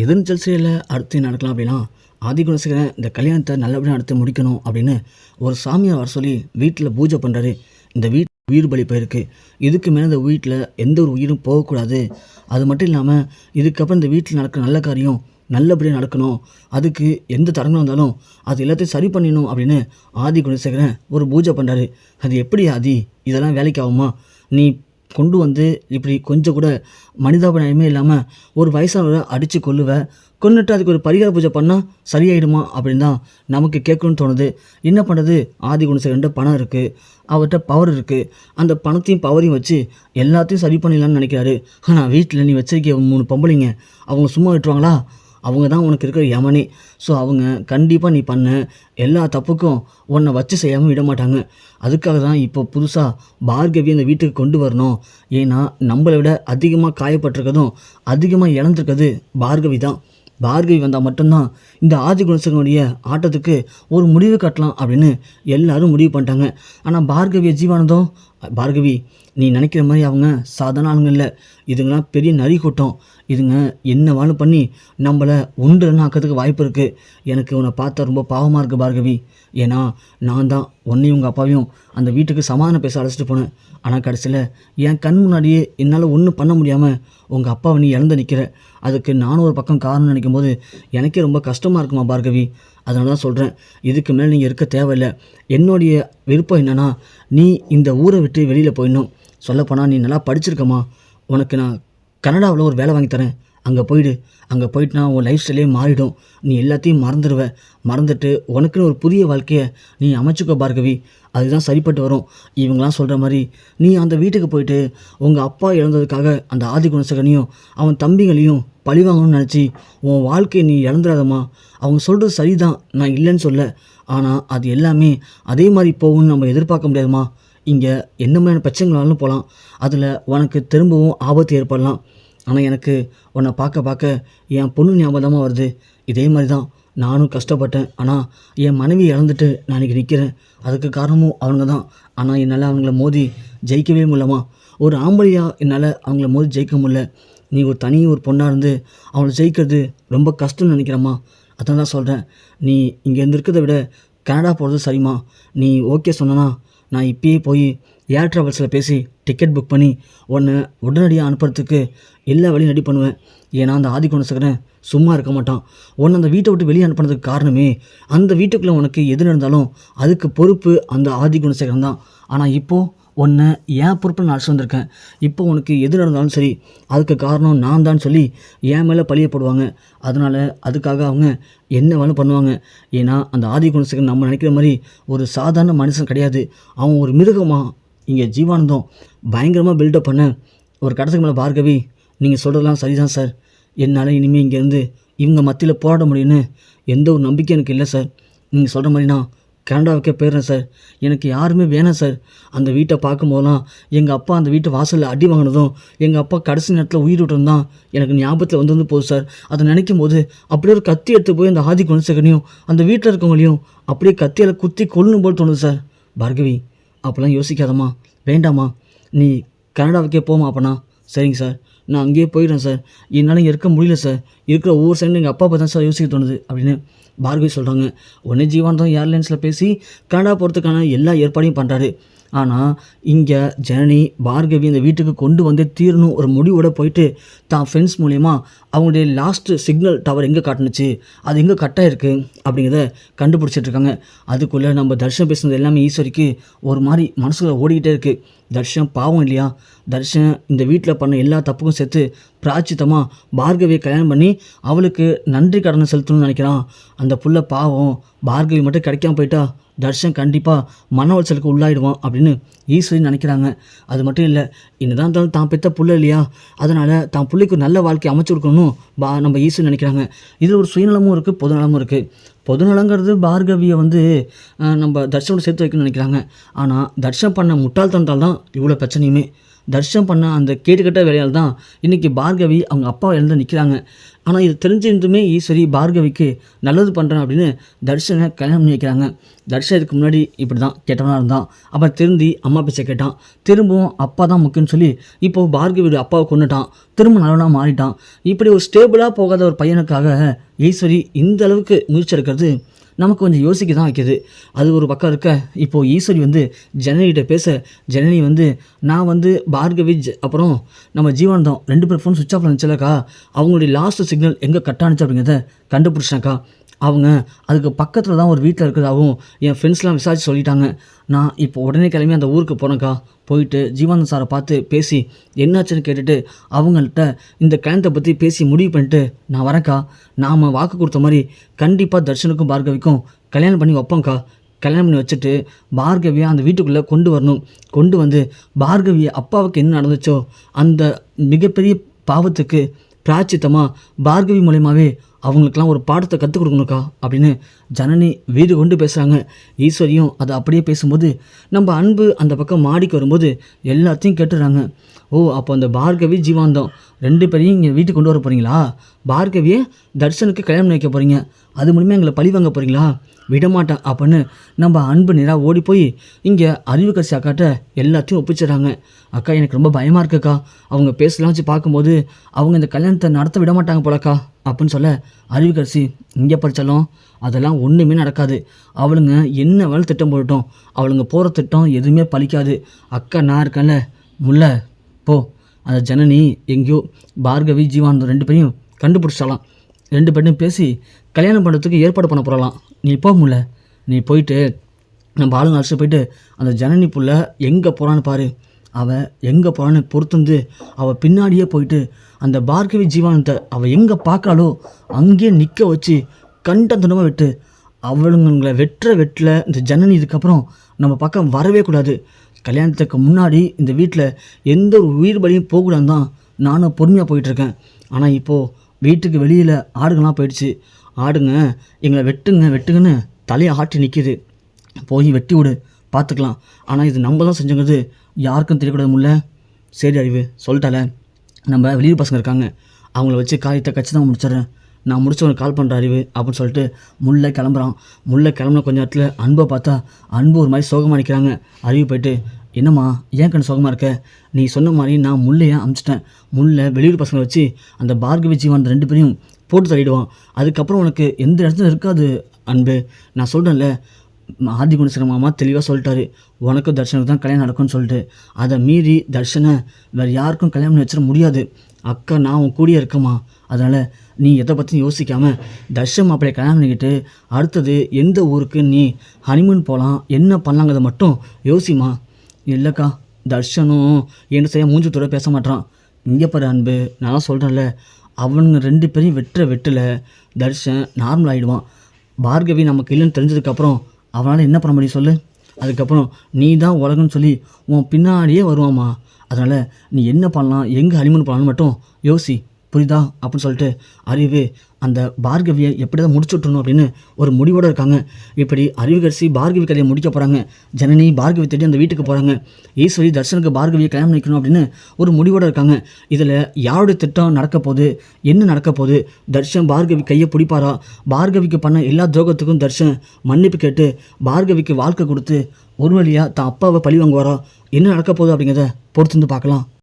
எதிர்நீச்சல் சீரியலில் அடுத்து நடக்கலாம் அப்படின்னா ஆதிகுணசேகரன் இந்த கல்யாணத்தை நல்லபடியாக நடத்தி முடிக்கணும் அப்படின்னு ஒரு சாமியார் வர சொல்லி வீட்டில் பூஜை பண்ணுறாரு இந்த வீட் உயிர் பலி போயிருக்கு. இதுக்கு மேலே இந்த வீட்டில் எந்த ஒரு உயிரும் போகக்கூடாது. அது மட்டும் இல்லாமல் இதுக்கப்புறம் இந்த வீட்டில் நடக்கிற நல்ல காரியம் நல்லபடியாக நடக்கணும். அதுக்கு எந்த தரணம் வந்தாலும் அது எல்லாத்தையும் சரி பண்ணிடணும் அப்படின்னு ஆதி குணசேகரன் ஒரு பூஜை பண்ணுறாரு அது எப்படி ஆதி? இதெல்லாம் வேலைக்கு ஆகுமா? நீ கொண்டு வந்து இப்படி கொஞ்சம் கூட மனிதாபிநயமே இல்லாமல் ஒரு வயசானவரை அடித்து கொள்ளுவேன் கொன்னுட்டு அதுக்கு ஒரு பரிகார பூஜை பண்ணால் சரியாயிடுமா அப்படின்னு தான் நமக்கு கேட்கணும்னு தோணுது. என்ன பண்ணுறது ஆதி குணசேகரன்ட்ட பணம் இருக்குது அவர்கிட்ட பவர் இருக்குது அந்த பணத்தையும் பவரையும் வச்சு எல்லாத்தையும் சரி பண்ணிடலாம்னு நினைக்கிறாரு. ஆனால் வீட்டில் நீ வச்சிருக்க மூணு பொம்பளைங்க அவங்க சும்மா விட்டுருவாங்களா? அவங்க தான் உனக்கு இருக்கிற யமனே. ஸோ அவங்க கண்டிப்பாக நீ பண்ண எல்லா தப்புக்கும் உன்னை வச்சு செய்யாமல் விட மாட்டாங்க. அதுக்காக தான் இப்போ புதுசாக பார்கவி அந்த வீட்டுக்கு கொண்டு வரணும். ஏன்னா நம்மளை விட அதிகமாக காயப்பட்டிருக்கதும் அதிகமாக இழந்திருக்கிறது பார்கவி தான். பார்கவி வந்தால் மட்டும்தான் இந்த ஆதி குணசேகரனுடைய ஆட்டத்துக்கு ஒரு முடிவு கட்டலாம் அப்படின்னு எல்லாரும் முடிவு பண்ணிட்டாங்க. ஆனால் பார்கவியை ஜீவானந்தம் பார்கவி நீ நினைக்கிற மாதிரி அவங்க சாதாரண ஆளுங்க இல்லை. இதுங்களாம் பெரிய நரி கூட்டம். இதுங்க என்ன வேணும் பண்ணி நம்மளை ஒன்றுன்னு ஆக்கிறதுக்கு வாய்ப்பு இருக்குது எனக்கு உன்னை பார்த்தா ரொம்ப பாவமாக இருக்குது பார்கவி. ஏன்னா நான் தான் உன்னையும் உங்கள் அப்பாவையும் அந்த வீட்டுக்கு சமாதானம் பேச அழைச்சிட்டு போனேன். ஆனால் கடைசியில் என் கண் முன்னாடியே என்னால் ஒன்றும் பண்ண முடியாமல் உங்கள் அப்பாவை நீ இழந்து நிற்கிற அதுக்கு நானும் ஒரு பக்கம் காரணம் நினைக்கும் போது எனக்கே ரொம்ப கஷ்டமாக இருக்குமா பார்கவி. அதனால தான் சொல்கிறேன் இதுக்கு மேலே நீங்கள் இருக்க தேவையில்லை. என்னுடைய விருப்பம் என்னென்னா நீ இந்த ஊரை விட்டு வெளியில் போயிடணும். சொல்லப்போனால் நீ நல்லா படிச்சிருக்கமா உனக்கு நான் கனடாவில் ஒரு வேலை வாங்கி தரேன். அங்கே போயிடு. அங்கே போயிட்டுனா உன் லைஃப் ஸ்டைலே மாறிடும். நீ எல்லாத்தையும் மறந்துடுவ மறந்துட்டு உனக்குன்னு ஒரு புதிய வாழ்க்கையை நீ அமைச்சுக்கோ பார்கவி. அதுதான் சரிப்பட்டு வரும். இவங்களாம் சொல்கிற மாதிரி நீ அந்த வீட்டுக்கு போயிட்டு உங்கள் அப்பா இழந்ததுக்காக அந்த ஆதி குணசகனையும் அவன் தம்பிகளையும் பழி வாங்கணும்னு நினச்சி உன் வாழ்க்கையை நீ இழந்துடாதம்மா அவங்க சொல்கிறது சரிதான். நான் இல்லைன்னு சொல்ல. ஆனால் அது எல்லாமே அதே மாதிரி போகும்னு நம்ம எதிர்பார்க்க முடியாதுமா இங்கே என்ன மாதிரியான பிரச்சனைகளாலும் போகலாம் அதில் உனக்கு திரும்பவும் ஆபத்து ஏற்படலாம். ஆனால் எனக்கு உன்னை பார்க்க பார்க்க என் பொண்ணு ஞாபகமாக வருது. இதே மாதிரி தான் நானும் கஷ்டப்பட்டேன். ஆனால் என் மனைவி இழந்துட்டு நான் இன்றைக்கி நிற்கிறேன் அதுக்கு காரணமும் அவங்க தான் ஆனால் என்னால் அவங்கள மோதி ஜெயிக்கவே முடியலமா ஒரு ஆம்பளையாக என்னால் அவங்கள மோதி ஜெயிக்க முடியல. நீ ஒரு தனி ஒரு பொண்ணாக இருந்து அவளை ஜெயிக்கிறது ரொம்ப கஷ்டம்னு நினைக்கிறம்மா. அதான் தான் சொல்கிறேன் நீ இங்கேருந்து இருக்கிறத விட கனடா போகிறது சரிம்மா. நீ ஓகே சொன்னனா நான் இப்பயே போய் ஏர் ட்ராவல்ஸில் பேசி டிக்கெட் புக் பண்ணி உன்னை உடனடியாக அனுப்புறதுக்கு எல்லா வழியும் ரெடி பண்ணுவேன். ஏன்னா அந்த ஆதி குணசேகரன் சும்மா இருக்க மாட்டான். உன்னை அந்த வீட்டை விட்டு வெளியே அனுப்புனதுக்கு காரணமே அந்த வீட்டுக்குள்ளே உனக்கு எது நடந்தாலும் அதுக்கு பொறுப்பு அந்த ஆதி குணசேகரன் தான். ஆனால் இப்போது உன்னை என் பொறுப்பில் நான் அழைச்சி வந்திருக்கேன். இப்போ உனக்கு எது நடந்தாலும் சரி அதுக்கு காரணம் நான் தான் சொல்லி என் மேலே பழிய போடுவாங்க. அதனால் அதுக்காக அவங்க என்ன வேலை பண்ணுவாங்க. ஏன்னா அந்த ஆதி குணசேகரன் நம்ம நினைக்கிற மாதிரி ஒரு சாதாரண மனுஷன் கிடையாது. அவன் ஒரு மிருகமாக இங்கே ஜீவானந்தம் பயங்கரமாக பில்டப் பண்ண ஒரு கடைசிக்கு மேலே பார்கவி நீங்கள் சொல்கிறதெல்லாம் சரிதான் சார் என்னால் இனிமேல் இங்கேருந்து இவங்க மத்தியில் போராட முடியும்னு எந்த ஒரு நம்பிக்கை எனக்கு இல்லை சார் நீங்கள் சொல்கிற மாதிரி நான் கனடாவுக்கே போயிடுறேன் சார் எனக்கு யாருமே வேணாம் சார் அந்த வீட்டை பார்க்கும்போதெல்லாம் எங்கள் அப்பா அந்த வீட்டு வாசலில் அடி வாங்கினதும் எங்கள் அப்பா கடைசி நேரத்தில் உயிர் விட்டுருந்தான் தான் எனக்கு ஞாபகத்தில் வந்து வந்து போகுது சார் அதை நினைக்கும் போது அப்படியே ஒரு கத்தி எடுத்து போய் அந்த ஆதி குணசேகரனையும் அந்த வீட்டில் இருக்கவங்களையும் அப்படியே கத்தியால் குத்தி கொல்லணும் போல் தோணுது சார் பார்கவி அப்போல்லாம் யோசிக்காதம்மா. வேண்டாம்மா. நீ கனடாவுக்கே போமா அப்பனா. சரிங்க சார். நான் அங்கேயே போயிடுறேன் சார். என்னால் இங்கே இருக்க முடியல சார். இருக்கிற ஒவ்வொரு சைடும் எங்கள் அப்பா தான் சார் யோசிக்க தோணுது அப்படின்னு பார்கவி சொல்கிறாங்க உடனே ஜீவானந்தம் ஏர்லைன்ஸில் பேசி கனடா போகிறதுக்கான எல்லா ஏற்பாடையும் பண்ணுறாரு ஆனால் இங்கே ஜனனி பார்கவி இந்த வீட்டுக்கு கொண்டு வந்து தீரணும் ஒரு முடிவோடு போயிட்டு தான் ஃப்ரெண்ட்ஸ் மூலயமா அவங்களுடைய லாஸ்ட்டு சிக்னல் டவர் எங்கே காட்டுனுச்சு? அது எங்கே கட்டாக இருக்குது அப்படிங்கிறத கண்டுபிடிச்சிட்டு இருக்காங்க. அதுக்குள்ளே நம்ம தர்ஷன் பேசுனது எல்லாமே ஈஸ்வரிக்கு ஒரு மாதிரி மனசுல ஓடிக்கிட்டே இருக்குது தர்ஷன் பாவம் இல்லையா? தர்ஷன் இந்த வீட்டில் பண்ண எல்லா தப்புக்கும் சேர்த்து பிராச்சித்தமாக பார்கவியை கல்யாணம் பண்ணி அவளுக்கு நன்றி கடனை செலுத்தணும்னு நினைக்கிறான். அந்த புள்ள பாவம் பார்கவி மட்டும் கிடைக்காம போயிட்டா? தர்ஷன் கண்டிப்பாக மன உளைச்சலுக்கு உள்ளாயிடுவான் அப்படின்னு ஈஸ்வரி நினைக்கிறாங்க. அது மட்டும் இல்லை என்னதான் இருந்தாலும் தான் பெத்த புள்ள இல்லையா? அதனால் தான் பிள்ளைக்கு நல்ல வாழ்க்கை அமைச்சு கொடுக்கணும் பா நம்ம ஈஸ்வரி நினைக்கிறாங்க. இதில் ஒரு சுயநலமும் இருக்குது பொதுநலமும் இருக்குது பொதுநலங்கிறது பார்கவியை வந்து நம்ம தர்ஷனோட சேர்த்து வைக்கணும்னு நினைக்கிறாங்க. ஆனால் தர்ஷன் பண்ண முட்டாள்தனத்தால் தான் இவ்வளோ பிரச்சனையுமே. தர்ஷன் பண்ண அந்த கேட்டுக்கட்ட வேலையால் தான் இன்றைக்கி பார்கவி அவங்க அப்பா இழந்து நிற்கிறாங்க ஆனால் இது தெரிஞ்சிருந்துமே ஈஸ்வரி பார்கவிக்கு நல்லது பண்ணுறேன் அப்படின்னு தர்ஷனை கல்யாணம் பண்ணி வைக்கிறாங்க. தர்ஷன் இதுக்கு முன்னாடி இப்படி தான் கேட்டவனாக இருந்தான். அப்புறம் திருந்தி அம்மா பேச்சை கேட்டான். திரும்பவும் அப்பா தான் முக்கியம்னு சொல்லி இப்போ பார்கவியோட அப்பாவை கொண்டுட்டான் திரும்ப நல்லவனாக மாறிட்டான். இப்படி ஒரு ஸ்டேபிளாக போகாத ஒரு பையனுக்காக ஈஸ்வரி இந்த அளவுக்கு முயற்சி எடுக்கிறது நமக்கு கொஞ்சம் யோசிக்க தான் வைக்கிது. அது ஒரு பக்கம் இருக்க இப்போது ஈஸ்வரி வந்து ஜனனிகிட்ட பேச ஜனனி வந்து நான் வந்து பார்கவி அப்புறம் நம்ம ஜீவானந்தம் ரெண்டு பேர் ஃபோன் சுவிச் ஆஃப் இருந்துச்சுலக்கா அவங்களுடைய லாஸ்ட் சிக்னல் எங்கே கட் ஆனிச்சு அப்படிங்கிறத கண்டுபிடிச்சாக்கா அவங்க அதுக்கு பக்கத்தில் தான் ஒரு வீட்டில் இருக்கிறதாகவும் என் ஃப்ரெண்ட்ஸ்லாம் விசாரிச்சு சொல்லிட்டாங்க. நான் இப்போ உடனே கிளம்பி அந்த ஊருக்கு போனேக்கா போயிட்டு ஜீவானந்த் சாரை பார்த்து பேசி என்னாச்சுன்னு கேட்டுட்டு அவங்கள்ட்ட இந்த கல்யாணத்தை பற்றி பேசி முடிவு பண்ணிட்டு நான் வரேன்க்கா. நாம் வாக்கு கொடுத்த மாதிரி கண்டிப்பாக தர்ஷனுக்கும் பார்கவிக்கும் கல்யாணம் பண்ணி வைப்போம்க்கா. கல்யாணம் பண்ணி வச்சுட்டு பார்கவியை அந்த வீட்டுக்குள்ளே கொண்டு வரணும். கொண்டு வந்து பார்கவியை அப்பாவுக்கு என்ன நடந்துச்சோ அந்த மிகப்பெரிய பாவத்துக்கு பிராச்சித்தமாக பார்கவி மூலயமாவே அவங்களுக்கெல்லாம் ஒரு பாடத்தை கற்றுக் கொடுக்கணுக்கா அப்படின்னு ஜனனி வீடு கொண்டு பேசுகிறாங்க ஈஸ்வரியும் அதை அப்படியே பேசும்போது நம்ம அன்பு அந்த பக்கம் மாடிக்கு வரும்போது எல்லாத்தையும் கேட்டுறாங்க. ஓ அப்போ அந்த பார்கவி ஜீவாந்தம். ரெண்டு பேரையும் இங்கே வீட்டுக்கு கொண்டு வர போகிறீங்களா பார்கவியை தர்ஷனுக்கு கல்யாணம் வைக்க போகிறீங்க அது மூலிமா எங்களை பழி வாங்க போகிறீங்களா விடமாட்டான் அப்படின்னு நம்ம அன்பு நேராக ஓடி போய் இங்கே அறிவு கட்சி அக்காட்ட எல்லாத்தையும் ஒப்பிச்சிடுறாங்க. அக்கா எனக்கு ரொம்ப பயமாக இருக்குக்கா. அவங்க பேசலாம் வச்சு பார்க்கும்போது அவங்க இந்த கல்யாணத்தை நடத்த விட மாட்டாங்க போலக்கா அப்படின்னு சொல்ல அறிவுக்கரசி இங்கே படித்தாலும் அதெல்லாம் ஒன்றுமே நடக்காது. அவளுங்க என்ன வேலை திட்டம் போடட்டும் அவளுங்க போகிற திட்டம் எதுவுமே பலிக்காது அக்கா நான் இருக்கேன்ல. முல்லை போ. அந்த ஜனனி எங்கேயோ பார்கவி ஜீவானந்தம் ரெண்டு பேரையும் கண்டுபிடிச்சாலாம். ரெண்டு பேர்ட்டையும் பேசி கல்யாணம் பண்ணுறதுக்கு ஏற்பாடு பண்ண போகலாம் நீ போக முடியல நீ போயிட்டு நம்ம ஆளுங்க அழைச்சிட்டு போயிட்டு அந்த ஜனனி புள்ள எங்கே போகிறான்னு பாரு. அவள் எங்கே போகிறான்னு பொறுத்துந்து அவள் பின்னாடியே போயிட்டு அந்த பார்கவி ஜீவானத்தை அவள் எங்கே பார்க்காளோ அங்கேயே நிற்க வச்சு கண்ட துணமாக விட்டு. அவளுங்களை வெட்டுற வெட்டில் இந்த ஜனனி இதுக்கப்புறம் நம்ம பக்கம் வரவே கூடாது. கல்யாணத்துக்கு முன்னாடி இந்த வீட்டில் எந்த ஒரு உயிர் பலியும் போகக்கூடாது தான் நானும் பொறுமையாக போயிட்டுருக்கேன் ஆனால் இப்போது வீட்டுக்கு வெளியில் ஆடுகள்லாம் போயிடுச்சு. ஆடுங்க எங்களை வெட்டுங்க வெட்டுங்கன்னு தலையை ஆட்டி நிற்கிது போய் வெட்டி விடு பார்த்துக்கலாம். ஆனால் இது நம்ம தான் செஞ்சுங்கிறது யாருக்கும் தெரியக்கூடாது முல்ல. சரி அறிவு சொல்லிட்டால. நம்ம வெளியூர் பசங்க இருக்காங்க. அவங்கள வச்சு காரியத்தை கட்சி தான் முடிச்சிடுறேன். நான் முடிச்சவனுக்கு கால் பண்ணுற அறிவு அப்படின்னு சொல்லிட்டு முல்லை கிளம்புறான். முல்லை கிளம்புன கொஞ்ச நேரத்தில் அன்பை பார்த்தா அன்பு ஒரு மாதிரி சோகமாக நிற்கிறாங்க அறிவு போயிட்டு என்னம்மா ஏன் கண்ணு சோகமாக இருக்க? நீ சொன்ன மாதிரி நான் முள்ளையே அமுச்சிட்டேன். முல்லை வெளியூர் பசங்களை வச்சு அந்த பார்கவி ஜீவான் ரெண்டு பேரையும் போட்டு தள்ளிடுவான். அதுக்கப்புறம் உனக்கு எந்த இடத்துல இருக்காது அன்பு. நான் சொல்கிறேன்ல ஆதி குணசேகர மாமா தெளிவாக சொல்லிட்டாரு. உனக்கும் தர்ஷனுக்கு தான் கல்யாணம் நடக்கும்னு சொல்லிட்டு. அதை மீறி தர்ஷனை வேறு யாருக்கும் கல்யாணம் பண்ணி வச்சிட முடியாது. அக்கா நான் உன் கூடிய இருக்கமா அதனால் நீ எதை பற்றியும் யோசிக்காமல் தர்ஷன் மாப்பிள்ளைய கல்யாணம் பண்ணிக்கிட்டு அடுத்தது எந்த ஊருக்கு நீ ஹனிமூன் போகலாம் என்ன பண்ணலாங்கிறத மட்டும் யோசிமா இல்லைக்கா தர்ஷனும் என்ன செய்ய மூஞ்சி தூர பேச மாட்டான் இங்கே பாரு அன்பு நான் சொல்கிறேன்ல அவனுங்க ரெண்டு பேரையும் வெட்டுற வெட்டில் தர்ஷன் நார்மல் ஆகிடுவான் பார்கவி நமக்கு இல்லைன்னு தெரிஞ்சதுக்கப்புறம் அவனால் என்ன பண்ண முடியும் சொல்லு? அதுக்கப்புறம் நீ தான் உலகம்னு சொல்லி உன் பின்னாடியே வருவாம்மா அதனால் நீ என்ன பண்ணலாம்? எங்கே ஹனிமூன் பண்ணலாம்னு மட்டும் யோசி. புரியுதா? அப்படின்னு சொல்லிட்டு அறிவு அந்த பார்கவியை எப்படி தான் முடிச்சு விட்டுறணும் அப்படின்னு ஒரு முடிவோடு இருக்காங்க. இப்படி அறிவுகரிசி பார்கவி கதையை முடிக்க போகிறாங்க ஜனனி பார்கவி தேடி அந்த வீட்டுக்கு போகிறாங்க ஈஸ்வரி தர்ஷனுக்கு பார்கவியை கல்யாணம் பண்ணிக்கணும் அப்படின்னு ஒரு முடிவோடு இருக்காங்க. இதில் யாருடைய திட்டம் நடக்க போகுது? என்ன நடக்க போகுது? தர்ஷன் பார்கவி கையை பிடிப்பாரா? பார்கவிக்கு பண்ண எல்லா துரோகத்துக்கும் தர்ஷன் மன்னிப்பு கேட்டு பார்கவிக்கு வாழ்க்கை கொடுத்து ஒரு வழியாக தான் அப்பாவை பழி வாங்குவாரா? என்ன நடக்க போகுது அப்படிங்கிறத பொறுத்து வந்து பார்க்கலாம்.